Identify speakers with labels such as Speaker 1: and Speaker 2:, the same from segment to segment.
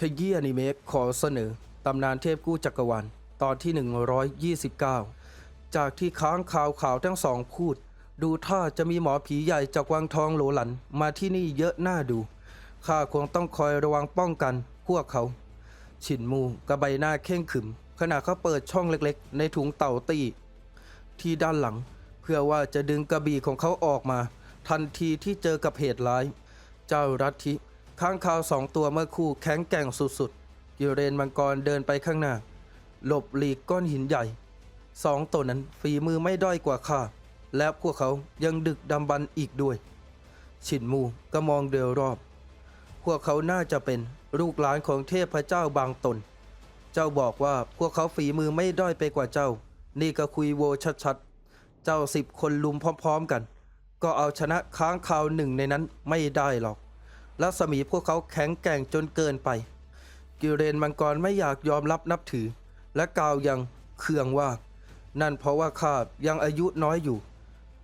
Speaker 1: ขยี้อนิเมะขอเสนอ ตำนานเทพกู้จักรวาลตอนที่ 129 จากที่ค้างข่าวข่าวทั้งสองพูด ดูท่าจะมีหมอผีใหญ่จากวังทองโหลหลันมาที่นี่เยอะหน้าดู ข้าคงต้องคอยระวังป้องกันพวกเขา ฉินมูกระใบหน้าเข่งขึม ขณะเขาเปิดช่องเล็กๆ ในถุงเต่าตีที่ด้านหลัง เพื่อว่าจะดึงกระบี่ของเขาออกมา ทันทีที่เจอกับเหตุร้าย เจ้ารัทธิ ข้างคาวสองตัวเมื่อคู่แข็งแกร่งสุดๆกิเรนมังกรเดินไปข้างหน้า หลบหลีกก้อนหินใหญ่สองตัวนั้นฝีมือไม่ด้อยกว่าข้า และพวกเขายังดึกดำบรรพ์อีกด้วย ฉินมูก็มองเดียวรอบ พวกเขาน่าจะเป็นลูกหลานของเทพเจ้าบางตน เจ้าบอกว่าพวกเขาฝีมือไม่ด้อยไปกว่าเจ้า นี่ก็คุยโวชัดๆ เจ้าสิบคนลุมพร้อมๆกัน ก็เอาชนะค้างคาวหนึ่งในนั้นไม่ได้หรอก รัศมีพวกเขาแข็งแกร่งจนเกินไป กิเรนมังกรไม่อยากยอมรับนับถือ และกล่าวยังเคืองว่า นั่นเพราะว่าข้ายังอายุน้อยอยู่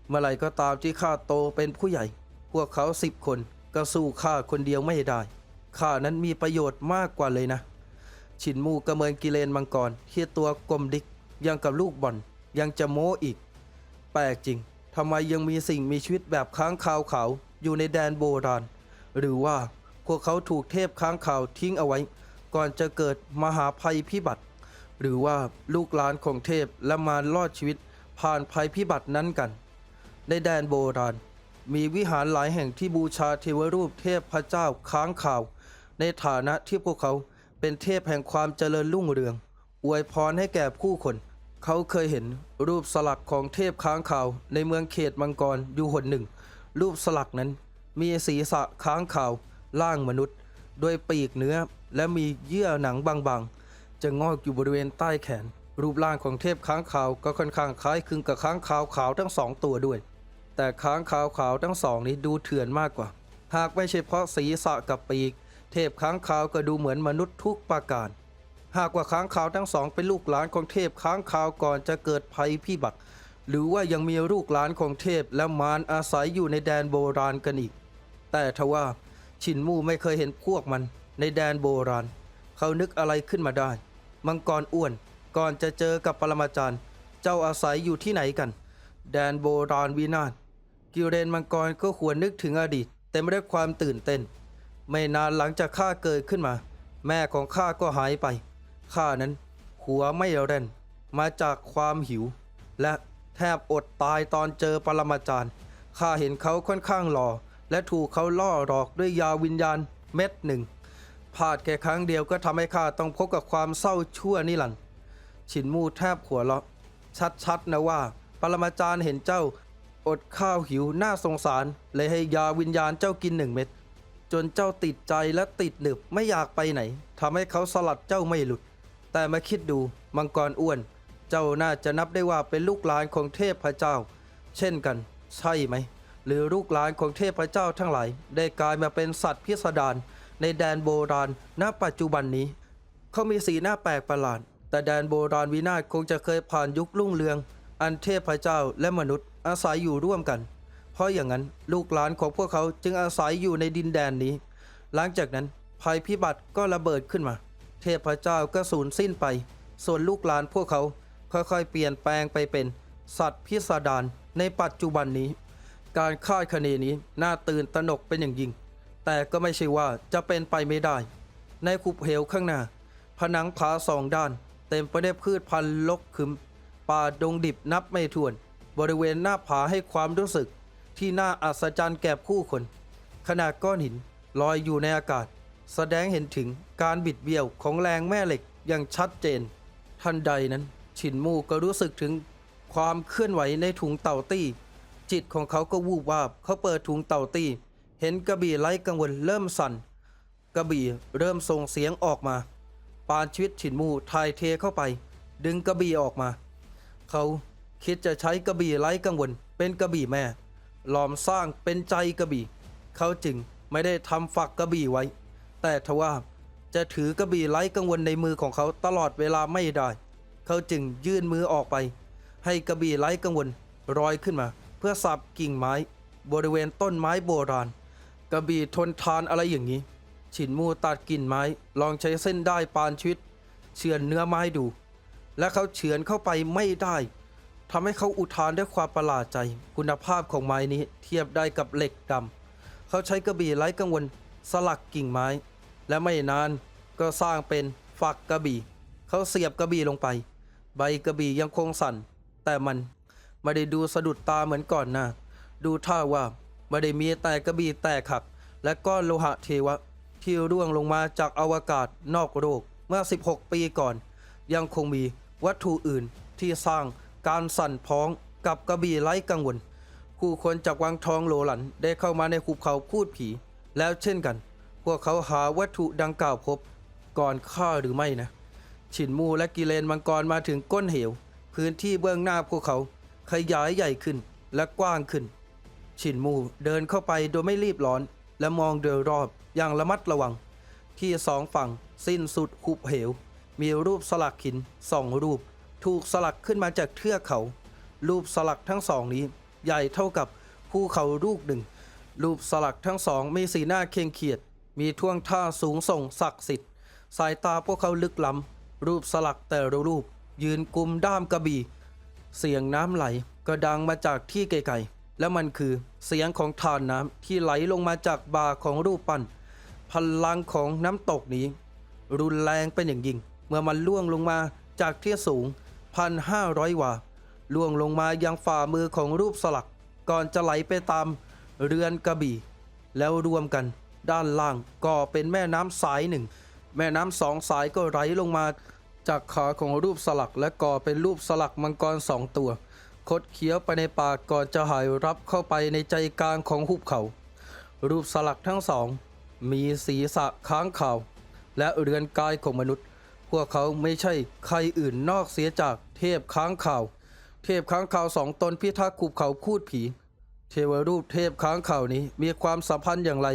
Speaker 1: เมื่อไหร่ก็ตามที่ข้าโตเป็นผู้ใหญ่ พวกเขาสิบคนก็สู้ข้าคนเดียวไม่ได้ข้านั้นมีประโยชน์มากกว่าเลยนะฉินมูกระเมินกิเลนมังกรที่ตัวกลมดิกยังกับลูกบอลยังจะโม้อีก แปลกจริงทำไมยังมีสิ่งมีชีวิตแบบค้างคาวขาวอยู่ในแดนโบราณ หรือว่าพวกเขาถูกเทพค้างคาวทิ้งเอาไว้ ก่อนจะเกิดมหาภัยพิบัติ หรือว่าลูกหลานของเทพและมารรอดชีวิตผ่านภัยพิบัตินั้นกัน ในแดนโบราณ มีวิหารหลายแห่งที่บูชาเทวรูปเทพพระเจ้าค้างข่าว ในฐานะที่พวกเขาเป็นเทพแห่งความเจริญรุ่งเรือง อวยพรให้แก่ผู้คน เขาเคยเห็นรูปสลักของเทพค้างข่าวในเมืองเขตมังกรอยู่หนหนึ่ง รูปสลักนั้น มีศีรษะค้างข่าวร่างมนุษย์ ด้วยปีกเนื้อ และมีเยื่อหนังบางๆ จะงอกอยู่บริเวณใต้แขน รูปร่างของเทพค้างคาวก็ค่อนข้างคล้ายคลึงกับค้างคาวขาวทั้งสองตัวด้วย แต่ค้างคาวขาวทั้งสองนี้ดูเถื่อนมากกว่า หากไม่ใช่เพราะศีรษะกับปีก เทพค้างคาวก็ดูเหมือนมนุษย์ทุกประการ หากว่าค้างคาวทั้งสองเป็นลูกหลานของเทพค้างคาวก่อนจะเกิดภัยพิบัติหรือว่ายังมีลูกหลานของเทพและมารอาศัยอยู่ในแดนโบราณกันอีก แต่ทว่าฉินมู่ไม่เคยเห็นพวกมันในแดนโบราณ เขานึกอะไรขึ้นมาได้ มังกรอ้วนก่อนจะเจอกับปรมาจารย์ เจ้าอาศัยอยู่ที่ไหนกัน แดนโบราณวินาศกิเรนมังกรก็ควรนึกถึงอดีตเต็มไปด้วยความตื่นเต้น ไม่นานหลังจากข้าเกิดขึ้นมา แม่ของข้าก็หายไปข้านั้นหัวไม่เร่นมาจากความหิว และแทบอดตายตอนเจอปรมาจารย์ข้าเห็นเขาค่อนข้างหล่อ และถูกเขาล่อหลอกด้วยยาวิญญาณเม็ดหนึ่งพลาดแค่ครั้งเดียวก็ทำให้ข้าต้องพบกับความเศร้าชั่วนิรันดร์ฉินมูแทบหัวเราะ ชัดๆนะว่า ปรมาจารย์เห็นเจ้า อดข้าวหิวน่าสงสาร เลยให้ยาวิญญาณเจ้ากินหนึ่งเม็ดจนเจ้าติดใจและติดหนึบไม่อยากไปไหนทำให้เขาสลัดเจ้าไม่หลุด แต่มาคิดดูมังกรอ้วน เจ้าน่าจะนับได้ว่าเป็นลูกหลานของเทพเจ้า เช่นกัน ใช่ไหม หรือลูกหลานของเทพเจ้าทั้งหลาย ได้กลายมาเป็นสัตว์พิสดารในแดนโบราณณปัจจุบันนี้ เขามีสีหน้าแปลกประหลาด แต่แดนโบราณวินาศคงจะเคยผ่านยุครุ่งเรือง อันเทพเจ้าและมนุษย์อาศัยอยู่ร่วมกัน เพราะอย่างนั้นลูกหลานของพวกเขาจึงอาศัยอยู่ในดินแดนนี้ หลังจากนั้นภัยพิบัติก็ระเบิดขึ้นมา เทพเจ้าก็สูญสิ้นไป ส่วนลูกหลานพวกเขาค่อยๆ เปลี่ยนแปลงไปเป็น สัตว์พิสดารในปัจจุบันนี้ การคาดคะเนนี้น่าตื่นตระหนกเป็นอย่างยิ่ง แต่ก็ไม่ใช่ว่าจะเป็นไปไม่ได้ ในคุบเหวข้างหน้า ผนังผาสองด้าน เต็มไปด้วยพืชพันธุ์ลกคึม ป่าดงดิบนับไม่ถ้วน บริเวณหน้าผาให้ความรู้สึก ที่น่าอัศจรรย์แก่ผู้คน ขนาดก้อนหินลอยอยู่ในอากาศ แสดงเห็นถึงการบิดเบี้ยวของแรงแม่เหล็กอย่างชัดเจน ทันใดนั้นฉินมูก็รู้สึกถึงความเคลื่อนไหวในถุงเต่าตี้ จิตของเขาก็วูบวาบ เขาเปิดถุงเต่าตี เห็นกระบี่ไร้กังวลเริ่มสั่น กระบี่เริ่มส่งเสียงออกมา ปานชีวิตฉินมูทายเทเข้าไป ดึงกระบี่ออกมา เขาคิดจะใช้กระบี่ไร้กังวลเป็นกระบี่แม่ หลอมสร้างเป็นใจกระบี่ เขาจึงไม่ได้ทำฝักกระบี่ไว้ แต่ทว่าจะถือกระบี่ไร้กังวลในมือของเขาตลอดเวลาไม่ได้ เขาจึงยื่นมือออกไป ให้กระบี่ไร้กังวลลอยขึ้นมา เพื่อสับกิ่งไม้ บริเวณต้นไม้โบราณ กระบี่ทนทานอะไรอย่างนี้ ฉินมูตัดกิ่นไม้ลองใช้เส้นได้ปานชีวิต เฉือนเนื้อไม้ดู และเขาเฉือนเข้าไปไม่ได้ทำให้เขาอุทานด้วยความประหลาดใจ คุณภาพของไม้นี้เทียบได้กับเหล็กดำเขาใช้กระบี่ไร้กังวลสลักกิ่งไม้ และไม่นานก็สร้างเป็นฝักกระบี่ เขาเสียบกระบี่ลงไป ใบกระบี่ยังคงสั่น แต่มัน ไม่ได้ดูสะดุดตาเหมือนก่อนหน้าดูท่าว่าไม่ได้มีแต่กระบี่แตกหัก และก้อนโลหะเทวะ ที่ร่วงลงมาจากอวกาศนอกโลกเมื่อ 16 ปีก่อน ยังคงมีวัตถุอื่นที่สร้างการสั่นพ้องกับกระบี่ไร้กังวลผู้คนจากวังทองโลหลันได้เข้ามาในหุบเขาพูดผี แล้วเช่นกัน พวกเขาหาวัตถุดังกล่าวพบ ก่อนฆ่าหรือไม่นะ ฉินมูและกิเลนมังกรมาถึงก้นเหว พื้นที่เบื้องหน้าพวกเขา ขยายใหญ่ขึ้นและกว้างขึ้นฉินมูเดินเข้าไปโดยไม่รีบร้อน และมองโดยรอบอย่างระมัดระวัง ที่สองฝั่งสิ้นสุดหุบเหว มีรูปสลักหินสองรูป ถูกสลักขึ้นมาจากเทือกเขา รูปสลักทั้งสองนี้ ใหญ่เท่ากับภูเขาลูกหนึ่ง รูปสลักทั้งสองมีสีหน้าเคร่งเครียด มีท่วงท่าสูงส่งศักดิ์สิทธิ์สายตาพวกเขาลึกล้ำรูปสลักแต่ละรูป ยืนกุมด้ามกระบี่ เสียงน้ำไหลก็ดังมาจากที่ไกลๆ และมันคือเสียงของทานน้ำที่ไหลลงมาจากบาของรูปปั้น พลังของน้ำตกนี้ รุนแรงเป็นอย่างยิ่ง เมื่อมันล่วงลงมาจากที่สูงพันห้าร้อยวาล่วงลงมายังฝ่ามือของรูปสลัก ก่อนจะไหลไปตามเรือนกระบี่ แล้วรวมกันด้านล่างก็เป็นแม่น้ำสายหนึ่ง แม่น้ำสองสายก็ไหลลงมา จากขาของรูปสลักและก่อเป็นรูปสลักมังกรสองตัว คดเคี้ยวไปในปากก่อนจะหายรับเข้าไปในใจกลางของหุบเขา รูปสลักทั้งสอง มีศีรษะค้างข่าว และเรือนกายของมนุษย์ พวกเขาไม่ใช่ใครอื่นนอกเสียจากเทพค้างข่าว เทพค้างข่าวสองตนพิทักษ์ขุบเขาคูดผี เทวรูปเทพค้างข่าวนี้มีความสัมพันธ์อย่างไร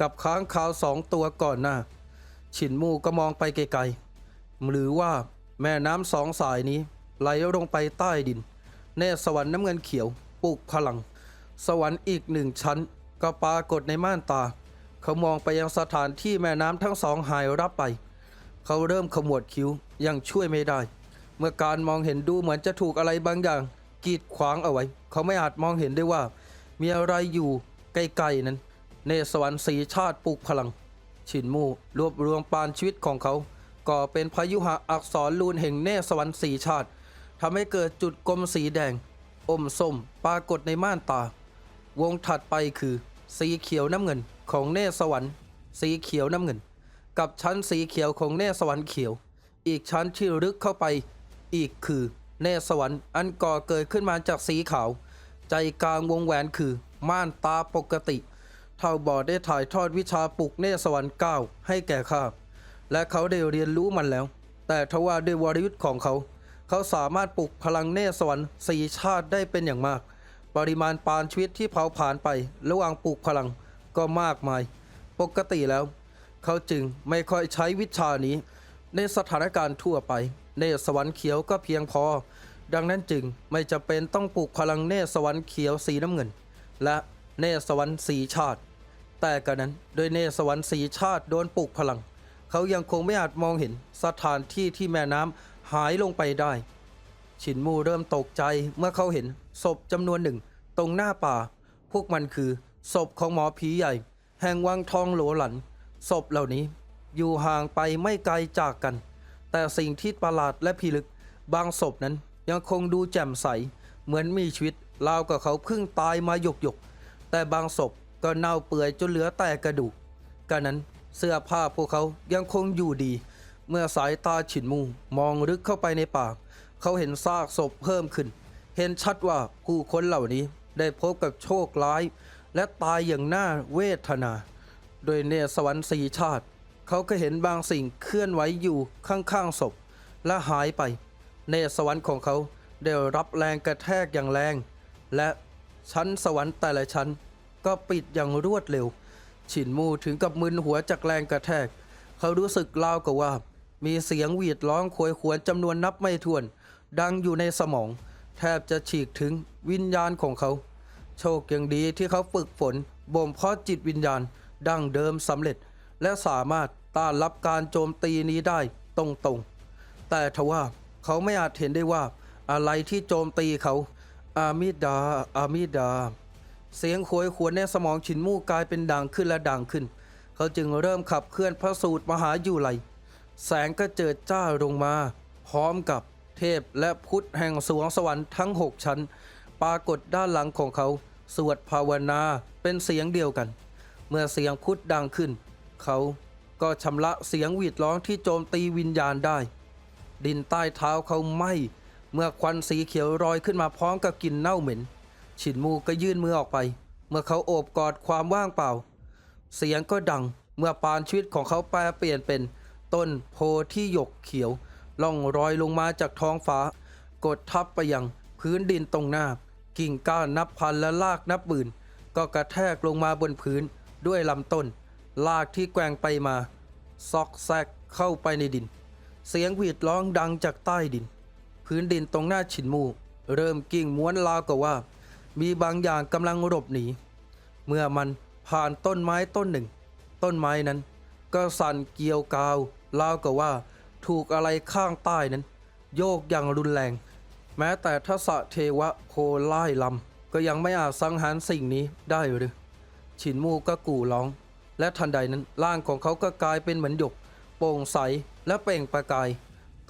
Speaker 1: กับค้างข่าวสองตัวก่อนหน้าฉินมูก็มองไปไกลๆ หรือว่าแม่น้ำสองสายนี้ ไหลลงไปใต้ดินเนตรสวรรค์น้ำเงินเขียวปลุกพลัง สวรรค์อีกหนึ่งชั้น ก็ปรากฏในม่านตา เขามองไปยังสถานที่แม่น้ำทั้งสองหายรับไป เขาเริ่มขมวดคิ้วยังช่วยไม่ได้ เมื่อการมองเห็นดูเหมือนจะถูกอะไรบางอย่าง กีดขวางเอาไว้ เขาไม่อาจมองเห็นได้ว่า มีอะไรอยู่ไกลๆนั้น เนสวรรค์สีชาติปลุกพลังฉินมู่รวบรวมปานชีวิตของเขา ก่อเป็นพายุหะอักษรลูนแห่งเนสวรรค์สีชาติทำให้เกิดจุดกลมสีแดง อมส้มปรากฏในม่านตา วงถัดไปคือ สีเขียวน้ำเงินของเนสวรรค์ สีเขียวน้ำเงิน กับชั้นสีเขียวของเนสวรรค์เขียว อีกชั้นที่ลึกเข้าไป อีกคือเนสวรรค์อันก่อเกิดขึ้นมาจากสีขาว ใจกลางวงแหวนคือม่านตาปกติ เท่าบอดได้ถ่ายทอดวิชาปลุกเนสวรรค์เก้าให้แก่ข้า และเขาได้เรียนรู้มันแล้ว แต่ทว่าด้วยวรยุทธ์ของเขา เขาสามารถปลุกพลังเนสวรรค์สีชาติได้เป็นอย่างมาก ปริมาณปานชีวิตที่เผาผลาญไประหว่างปลุกพลังก็มากมาย ปกติแล้ว เขาจึงไม่ค่อยใช้วิชานี้ ในสถานการณ์ทั่วไป เนสวรรค์เขียวก็เพียงพอ ดังนั้นจึงไม่จำเป็นต้องปลุกพลังเนสวรรค์เขียวสีน้ำเงิน และเนสวรรค์สีชาติ แต่กันนั้นโดยเนสวรรค์สีชาติโดนปลุกพลัง เขายังคงไม่อาจมองเห็นสถานที่ที่แม่น้ำหายลงไปได้ฉินมูเริ่มตกใจเมื่อเขาเห็นศพจำนวนหนึ่ง ตรงหน้าป่า พวกมันคือศพของหมอผีใหญ่ แห่งวังทองหลวหลันศพเหล่านี้อยู่ห่างไปไม่ไกลจากกัน แต่สิ่งที่ประหลาดและพิลึกบางศพนั้นยังคงดูแจ่มใส เหมือนมีชีวิตราวกับเขาเพิ่งตายมาหยกหยกแต่บางศพก็เน่าเปื่อยจนเหลือแต่กระดูกกันนั้น เสื้อผ้าพวกเขายังคงอยู่ดี เมื่อสายตาฉินมูมองลึกเข้าไปในป่า เขาเห็นซากศพเพิ่มขึ้น เห็นชัดว่าผู้คนเหล่านี้ได้พบกับโชคร้าย และตายอย่างน่าเวทนา โดยเนสวรรค์สีชาติ เขาก็เห็นบางสิ่งเคลื่อนไหวอยู่ข้างๆศพ และหายไป เนสวรรค์ของเขาได้รับแรงกระแทกอย่างแรง และชั้นสวรรค์แต่ละชั้นก็ปิดอย่างรวดเร็ว ฉินมูถึงกับมึนหัวจากแรงกระแทก เขารู้สึกราวกับว่า มีเสียงหวีดร้องโคยหวนจำนวนนับไม่ถ้วน ดังอยู่ในสมอง แทบจะฉีกถึงวิญญาณของเขา โชคยังดีที่เขาฝึกฝนบ่มเพาะจิตวิญญาณ ดั้งเดิมสำเร็จ และสามารถต้านรับการโจมตีนี้ได้ตรงๆ แต่ทว่าเขาไม่อาจเห็นได้ว่าอะไรที่โจมตีเขา อามิดา อามิดา เสียงโหยหวนในสมองฉินมู่กลายเป็นดังขึ้นและดังขึ้น เขาจึงเริ่มขับเคลื่อนพระสูตรมหาอยุไลแสงก็เจิดจ้าลงมา พร้อมกับเทพและพุทธแห่งสวงสวรรค์ทั้งหกชั้น ปรากฏด้านหลังของเขา สวดภาวนาเป็นเสียงเดียวกัน เมื่อเสียงพุทธดังขึ้น เขาก็ชำระเสียงหวีดร้องที่โจมตีวิญญาณได้ ดินใต้เท้าเขาไหม้เมื่อควันสีเขียวรอยขึ้นมาพร้อมกับกลิ่นเน่าเหม็น ฉินมูก็ยื่นมือออกไป เมื่อเขาโอบกอดความว่างเปล่า เสียงก็ดังเมื่อปานชีวิตของเขาแปลเปลี่ยนเป็น ต้นโพที่หยกเขียว ล่องรอยลงมาจากท้องฟ้า กดทับไปยังพื้นดินตรงหน้า กิ่งก้านนับพันและลากนับหมื่น ก็กระแทกลงมาบนพื้นด้วยลำต้น ลากที่แกว่งไปมา ซอกแซกเข้าไปในดิน เสียงหวีดร้องดังจากใต้ดิน พื้นดินตรงหน้าฉินมู เริ่มกิ่งม้วนราวกับว่า มีบางอย่างกำลังหลบหนี เมื่อมันผ่านต้นไม้ต้นหนึ่ง ต้นไม้นั้น ก็สั่นเกี่ยวกาวราวกับว่า ถูกอะไรข้างใต้นั้น โยกอย่างรุนแรง แม้แต่ทศเทวะโพไล่ลำก็ยังไม่อาจสังหารสิ่งนี้ได้หรือฉินมูก็กู่ร้อง และทันใดนั้นร่างของเขาก็กลายเป็นเหมือนหยก โปร่งใสและเปล่งประกาย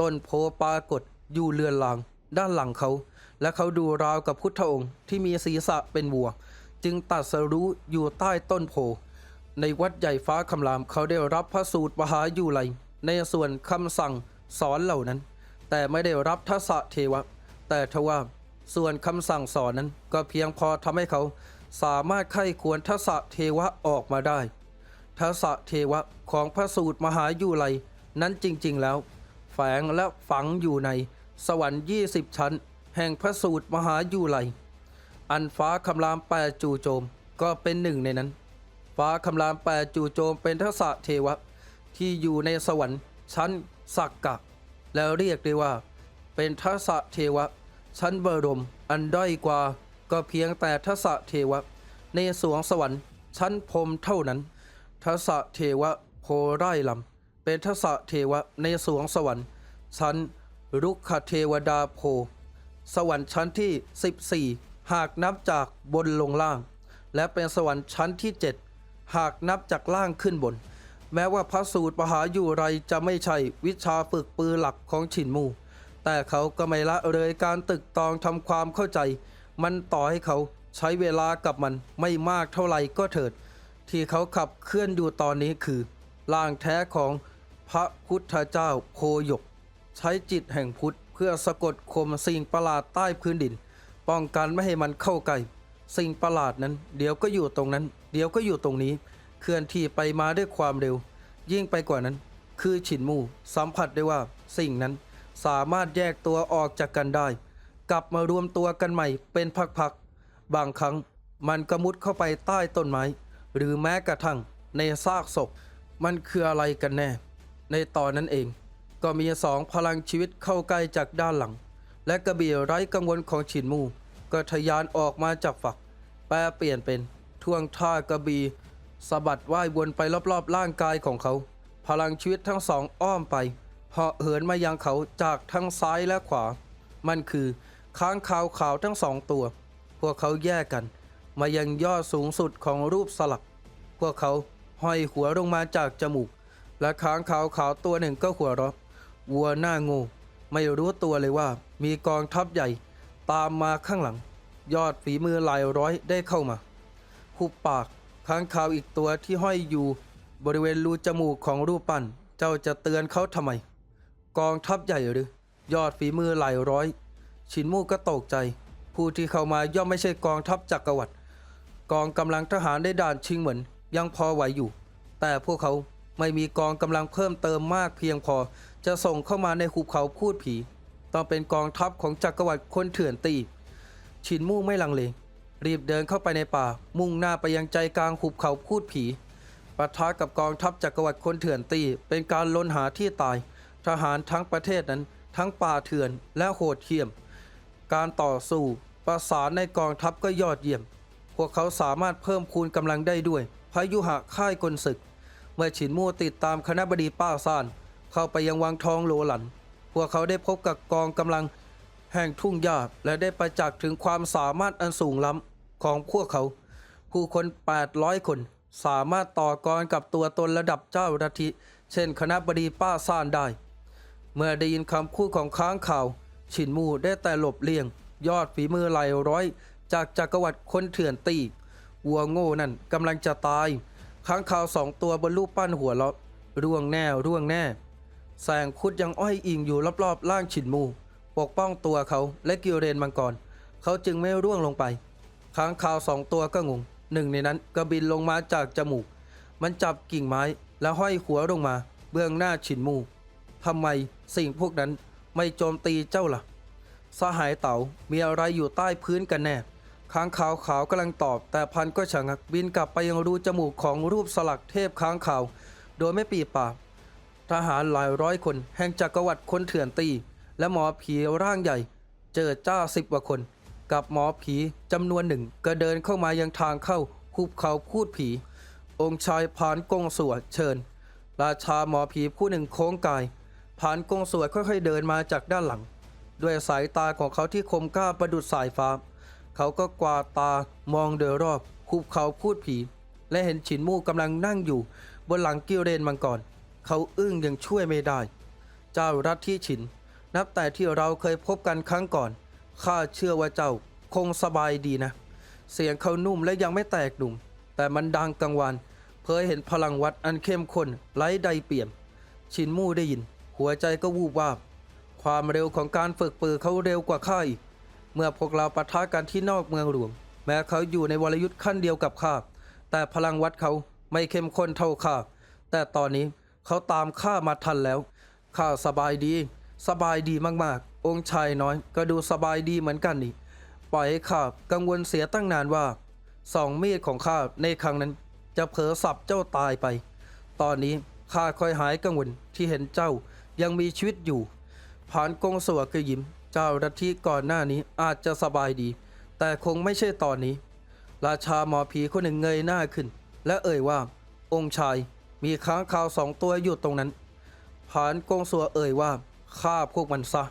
Speaker 1: ต้นโพปรากฏอยู่เลือนลาง ด้านหลังเขา และเขาดูราวกับพุทธองค์ที่มีศีรษะเป็นวัว จึงตัดสรู้อยู่ใต้ต้นโพ ในวัดใหญ่ฟ้าคำรามเขาได้รับพระสูตรมหาอยุไลในส่วนคำสั่งสอนเหล่านั้น แต่ไม่ได้รับทศเทวะ แต่ทว่าส่วนคำสั่งสอนนั้นก็เพียงพอทำให้เขาสามารถไข้ควรทศเทวะออกมาได้ทศเทวะของพระสูตรมหาอยุไลนั้นจริงๆแล้ว แฝงและฝังอยู่ใน สวรรค์20ชั้น แห่งพระสูตรมหายุไลอันฟ้าคำรามแปดจู่โจมก็เป็นหนึ่งในนั้น ฟ้าคำรามแปดจู่โจมเป็นทศเทวะ ที่อยู่ในสวรรค์ชั้นสักกะ แล้วเรียกได้ว่า เป็นทศเทวะ ชั้นเบรมอันด้อยกว่าก็เพียงแต่ทศเทวะ ในสวงสวรรค์ชั้นพรมเท่านั้นทศเทวะโพไร่ลำเป็นทศเทวะในสวงสวรรค์ชั้น รุกขเทวดาโพ สวรรค์ชั้นที่ 14 หากนับจากบนลงล่าง และเป็นสวรรค์ชั้นที่ 7 หากนับจากล่างขึ้นบน แม้ว่าพระสูตรมหาอยุไรจะไม่ใช่วิชาฝึกปือหลักของฉินมู แต่เขาก็ไม่ละเลยการตึกตองทำความเข้าใจ มันต่อให้เขาใช้เวลากับมันไม่มากเท่าไหร่ก็เถิด ที่เขาขับเคลื่อนอยู่ตอนนี้คือร่างแท้ของพระพุทธเจ้าโพยก ใช้จิตแห่งพุทธเพื่อสะกดข่มสิ่งประหลาดใต้พื้นดิน ป้องกันไม่ให้มันเข้าใกล้สิ่งประหลาดนั้น เดี๋ยวก็อยู่ตรงนั้น เดี๋ยวก็อยู่ตรงนี้ เคลื่อนที่ไปมาด้วยความเร็ว ยิ่งไปกว่านั้น คือฉินมูสัมผัสได้ว่าสิ่งนั้นสามารถแยกตัวออกจากกันได้ กลับมารวมตัวกันใหม่เป็นพักๆบางครั้งมันก็มุดเข้าไปใต้ต้นไม้ หรือแม้กระทั่งในซากศพ มันคืออะไรกันแน่ ในตอนนั้นเอง ก็มีสองพลังชีวิตเข้าใกล้จากด้านหลัง และกระบี่ไร้กังวลของฉินมู ก็ทะยานออกมาจากฝัก แปลเปลี่ยนเป็นท่วงท่ากระบี่สะบัดว่ายวนไปรอบๆร่างกายของเขา พลังชีวิตทั้งสองอ้อมไปเหาะเหินมายังเขาจากทั้งซ้ายและขวา มันคือค้างคาวขาวทั้งสองตัว พวกเขาแยกกัน มายังยอดสูงสุดของรูปสลัก พวกเขาห้อยหัวลงมาจากจมูก และค้างขาวขาวตัวหนึ่งก็หัวเราะ วัวหน้างูไม่รู้ตัวเลยว่ามีกองทัพใหญ่ตามมาข้างหลัง ยอดฝีมือหลายร้อยได้เข้ามา หุบปากค้างคาวอีกตัวที่ห้อยอยู่บริเวณรูจมูกของรูปปั้น เจ้าจะเตือนเขาทำไม กองทัพใหญ่หรือ ยอดฝีมือหลายร้อย ชินมูก็ตกใจ ผู้ที่เข้ามาย่อมไม่ใช่กองทัพจักรวรรดิกองกำลังทหารได้ด่านชิงเหมือน ยังพอไหวอยู่ แต่พวกเขาไม่มีกองกำลังเพิ่มเติมมากเพียงพอ จะส่งเข้ามาในหุบเขาพูดผี ต้องเป็นกองทัพของจักรวรรดิคนเถื่อนตี ชินมู่ไม่ลังเลรีบเดินเข้าไปในป่า มุ่งหน้าไปยังใจกลางหุบเขาพูดผีปะทะกับกองทัพจักรวรรดิคนเถื่อนตี เป็นการลนหาที่ตาย ทหารทั้งประเทศนั้น ทั้งป่าเถื่อนและโหดเหี้ยม การต่อสู้ประสานในกองทัพก็ยอดเยี่ยม พวกเขาสามารถเพิ่มคูณกำลังได้ด้วยพายุหะค่ายกลศึก เมื่อฉินมู่ติดตามคณะบดีป้าซาน เข้าไปยังวังทองโลหลัน พวกเขาได้พบกับกองกำลังแห่งทุ่งหญ้าและได้ประจักษ์ถึงความสามารถอันสูงล้ำของพวกเขา ผู้คน 800 คน สามารถต่อกรกับตัวตนระดับเจ้าลัทธิเช่นคณะบดีป้าซานได้ เมื่อได้ยินคำพูดของค้างข่าวฉินมูได้แต่หลบเลี่ยง ยอดฝีมือไหลร้อย จากจักรวรรดิคนเถื่อนตีวัวโง่นั่นกำลังจะตาย ค้างข่าวสองตัวบนรูปปั้นหัวเราะร่วงแน่ร่วงแน่ แสงคุดยังอ้อยอิงอยู่รอบๆล่างฉินมู ปกป้องตัวเขาและกิวเรนมังกร เขาจึงไม่ร่วงลงไป ค้างคาวสองตัวก็งง หนึ่งในนั้นก็บินลงมาจากจมูก มันจับกิ่งไม้แล้วห้อยหัวลงมา เบื้องหน้าฉินมูทำไมสิ่งพวกนั้นไม่โจมตีเจ้าล่ะ สหายเต๋ามีอะไรอยู่ใต้พื้นกันแน่ ค้างขาวขาวกำลังตอบ แต่พันก็ชะงักบินกลับไปยังรูจมูกของรูปสลักเทพค้างขาว โดยไม่ปีปาก ทหารหลายร้อยคน แห่งจักรวรรดิคนเถื่อนตี และหมอผีร่างใหญ่ เจอจ้าสิบกว่าคน กับหมอผีจำนวนหนึ่งก็เดินเข้ามายังทางเข้าคุบเขาพูดผี องค์ชายผานกงสวดเชิญ ราชาหมอผีผู้หนึ่งโค้งกายผานกงสวดค่อยๆเดินมาจากด้านหลัง ด้วยสายตาของเขาที่คมกล้าประดุดสายฟ้า เขาก็กวาดตามองโดยรอบคุบเขาพูดผี และเห็นฉินมู่กำลังนั่งอยู่ บนหลังกิวเรนมังกร เขาอึ้งยังช่วยไม่ได้ เจ้ารัฐที่ฉิน นับแต่ที่เราเคยพบกันครั้งก่อน ข้าเชื่อว่าเจ้าคงสบายดีนะ เสียงเขานุ่มและยังไม่แตกหนุ่ม แต่มันดังกังวานเผยเห็นพลังวัดอันเข้มข้นไร้ใดเปี่ยม ชินมู่ได้ยิน หัวใจก็วูบวาบ ความเร็วของการฝึกปือเขาเร็วกว่าข้าอีก เมื่อพวกเราปะทะกันที่นอกเมืองหลวง แม้เขาอยู่ในวรยุทธ์ขั้นเดียวกับข้า แต่พลังวัดเขาไม่เข้มข้นเท่าข้า แต่ตอนนี้ เขาตามข้ามาทันแล้ว ข้าสบายดี สบายดีมากๆ องค์ชายน้อยก็ดูสบายดีเหมือนกันนี่ปล่อยให้ข้ากังวลเสียตั้งนานว่าสองมีดของข้าในครั้งนั้นจะเผลอสับเจ้าตายไป ตอนนี้ข้าค่อยหายกังวลที่เห็นเจ้ายังมีชีวิตอยู่ผานกงสวกยิ้ม เจ้ารัที่ก่อนหน้านี้อาจจะสบายดี แต่คงไม่ใช่ตอนนี้ ราชาหมอผีคนหนึ่งเงยหน้าขึ้น และเอ่ยว่า องค์ชาย มีค้างคาวสองตัวอยู่ตรงนั้นผานกงสัวเอ่ยว่าฆ่าพวกมันซะ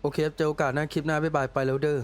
Speaker 1: โอเคครับเจอโอกาสหน้าคลิปหน้าบ๊ายบายไปแล้วเด้อ